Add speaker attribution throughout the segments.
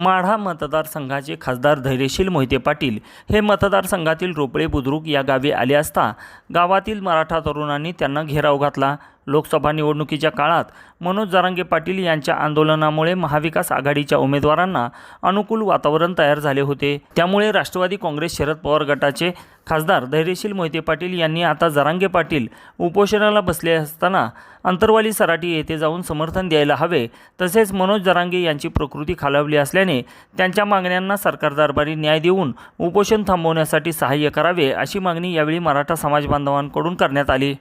Speaker 1: माढा मतदारसंघाचे खासदार धैर्यशील मोहिते पाटील हे मतदारसंघातील रोपळे बुद्रुक या गावी आले असता गावातील मराठा तरुणांनी त्यांना घेराव घातला. लोकसभा निवडणुकीच्या काळात मनोज जारांगे पाटील यांच्या आंदोलनामुळे महाविकास आघाडीच्या उमेदवारांना अनुकूल वातावरण तयार झाले होते. त्यामुळे राष्ट्रवादी काँग्रेस शरद पवार गटाचे खासदार धैर्यशील मोहिते पाटील यांनी आता जरांगे पाटील उपोषणाला बसले असताना अंतरवाली सराटी येथे जाऊन समर्थन द्यायला हवे तसेच मनोज जरांगे यांची प्रकृती खालावली असल्याने त्यांच्या मागण्यांना सरकार दरबारी न्याय देऊन उपोषण थांबवण्यासाठी सहाय्य करावे अशी मागणी यावेळी मराठा समाज बांधवांकडून करण्यात आली.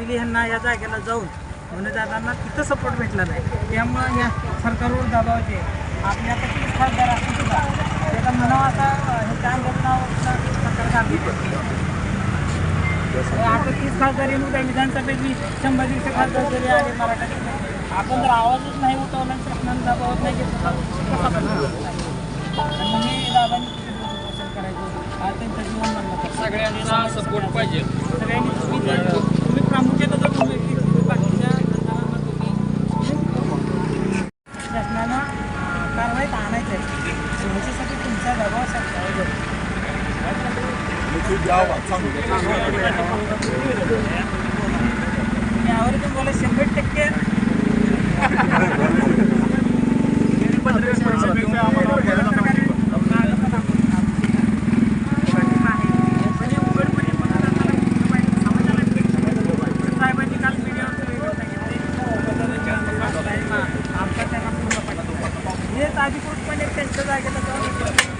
Speaker 2: ॲक्च्युली ह्यांना या जागेला जाऊन मनोजातांना तिथं सपोर्ट भेटला नाही. त्यामुळं या सरकारवर दबावाचे आपले आता तीस खासदार असून सुद्धा त्याचा म्हणावं आता ह्याच्या आंदोलनावर सरकार गांधी आता तीस खासदार येऊन उद्या विधानसभेतली शंभर दीडशे खासदार जरी आले मराठा आपण जर आवाजच नाही उठवला शासनानं दबावात नाही घेतला हे दादांनी करायचं? त्यांचं जीवन
Speaker 3: सगळ्यांचा सपोर्ट पाहिजे.
Speaker 2: सगळ्यांनी काल मीडियावर वेगळं सांगितलं आमचा त्यांना पूर्ण पाठिंबा. हेच त्यांच्या जागेला जाऊन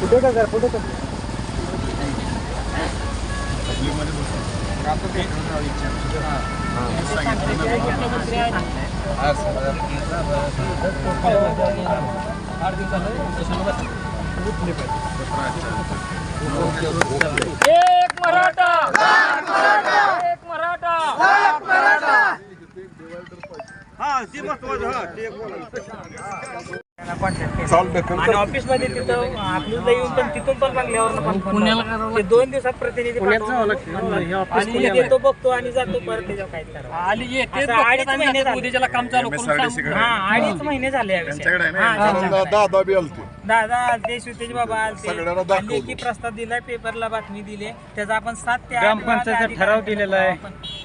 Speaker 2: कुठे आहे. एक मराठा एक मराठा आणि ऑफिसमध्ये तिथं आपल्याला येऊन पण तिथून पण बंगल्यावर पण पुण्याला ते दोन दिवसात प्रतिनिधी आणि येतो बघतो आणि जातो परत त्याच्यावर
Speaker 3: आली
Speaker 2: अडीच महिने झाले.
Speaker 3: उद्याच्याला काम चालू करून सांगू.
Speaker 2: हा अडीच महिने झाले या विषयात. हा, त्यांच्याकडे.
Speaker 4: दादा बी आलते.
Speaker 2: दादा आलते शिवतेज बाबा आलते.
Speaker 4: सगळ्यांना दाखवलं.
Speaker 2: आणि लेखी प्रस्ताव दिलाय पेपरला बातमी दिली त्याचा आपण सात ते आठ
Speaker 3: ग्रामपंचायतचा ठराव दिलेला आहे.